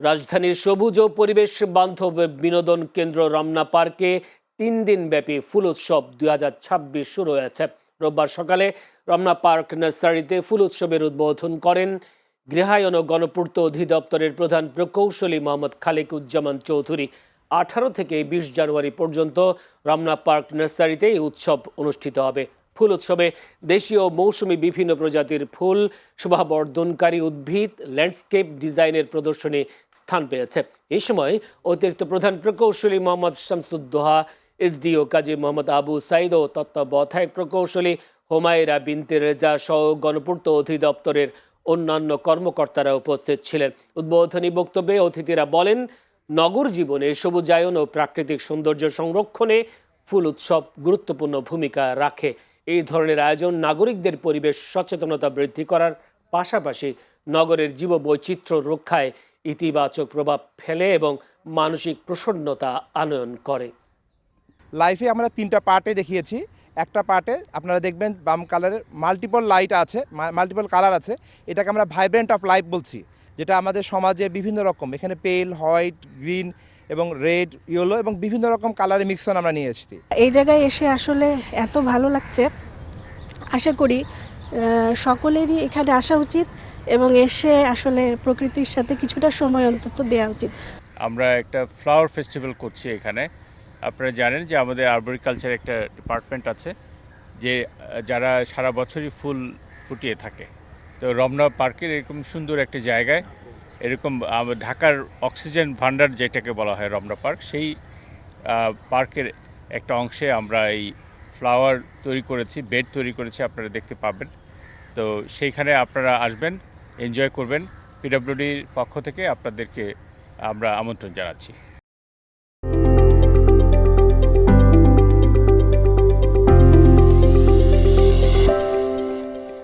রাজধানীর সবুজ ও পরিবেশ বান্ধব বিনোদন কেন্দ্র রমনা পার্কে তিন দিন ব্যাপী ফুল উৎসব দুই হাজার ছাব্বিশ শুরু হয়েছে রোববার সকালে রমনা পার্ক নার্সারিতে ফুল উৎসবের উদ্বোধন করেন গৃহায়ন ও গণপূর্ত অধিদপ্তরের প্রধান প্রকৌশলী মোহাম্মদ খালিকুজ্জামান চৌধুরী। আঠারো থেকে বিশ জানুয়ারি পর্যন্ত রমনা পার্ক নার্সারিতে এই উৎসব অনুষ্ঠিত হবে। ফুল উৎসবে দেশীয় মৌসুমী বিভিন্ন প্রজাতির ফুল, শোভাবর্ধনকারী উদ্ভিদ, ল্যান্ডস্কেপ ডিজাইনের প্রদর্শনী স্থান পেয়েছে। এই সময় অতিরিক্ত প্রধান প্রকৌশলী মোহাম্মদ শামসুদ্দোহা, এসডিও কাজী মোহাম্মদ আবু সাইদ ও তত্ত্বাবধায়ক প্রকৌশলী হোমায়রা বিনতে রেজা সহ গণপূর্ত অধিদপ্তরের অন্যান্য কর্মকর্তারা উপস্থিত ছিলেন। উদ্বোধনী বক্তব্যে অতিথিরা বলেন, নগর জীবনে সবুজায়ন ও প্রাকৃতিক সৌন্দর্য সংরক্ষণে ফুল উৎসব গুরুত্বপূর্ণ ভূমিকা রাখে। এই ধরনের আয়োজন নাগরিকদের পরিবেশ সচেতনতা বৃদ্ধি করার পাশাপাশি নগরের জীববৈচিত্র্য রক্ষায় ইতিবাচক প্রভাব ফেলে এবং মানসিক প্রসন্নতা আনয়ন করে। লাইফে আমরা তিনটা পার্টে দেখিয়েছি। একটা পার্টে আপনারা দেখবেন বাম কালারের মাল্টিপল লাইট আছে মাল্টিপল কালার আছে। এটাকে আমরা ভাইব্রেন্ট অফ লাইফ বলছি যেটা আমাদের সমাজে বিভিন্ন রকম এখানে পেল হোয়াইট গ্রিন এবং রেড ইয়েলো এবং বিভিন্ন রকম কালারের মিক্সন আমরা নিয়ে এসেছি। এই জায়গায় এসে আসলে এত ভালো লাগছে। আশা করি সকলেরই এখানে আসা উচিত এবং এসে আসলে প্রকৃতির সাথে কিছুটা সময় অন্তত দেওয়া উচিত। আমরা একটা ফ্লাওয়ার ফেস্টিভ্যাল করছি এখানে। আপনারা জানেন যে আমাদের আরবরিকালচার একটা ডিপার্টমেন্ট আছে, যে, যারা সারা বছরই ফুল ফুটিয়ে থাকে। তো রমনা পার্কের এরকম সুন্দর একটা জায়গায়, এরকম ঢাকার অক্সিজেন ভান্ডার যেটাকে বলা হয় রমনা পার্ক, সেই পার্কের একটা অংশে আমরা এই ফ্লাওয়ার তৈরি করেছি বেড তৈরি করেছি, আপনারা দেখতে পাবেন। তো সেইখানে আপনারা আসবেন এনজয় করবেন। পিডাব্লিউডির পক্ষ থেকে আপনাদেরকে আমরা আমন্ত্রণ জানাচ্ছি।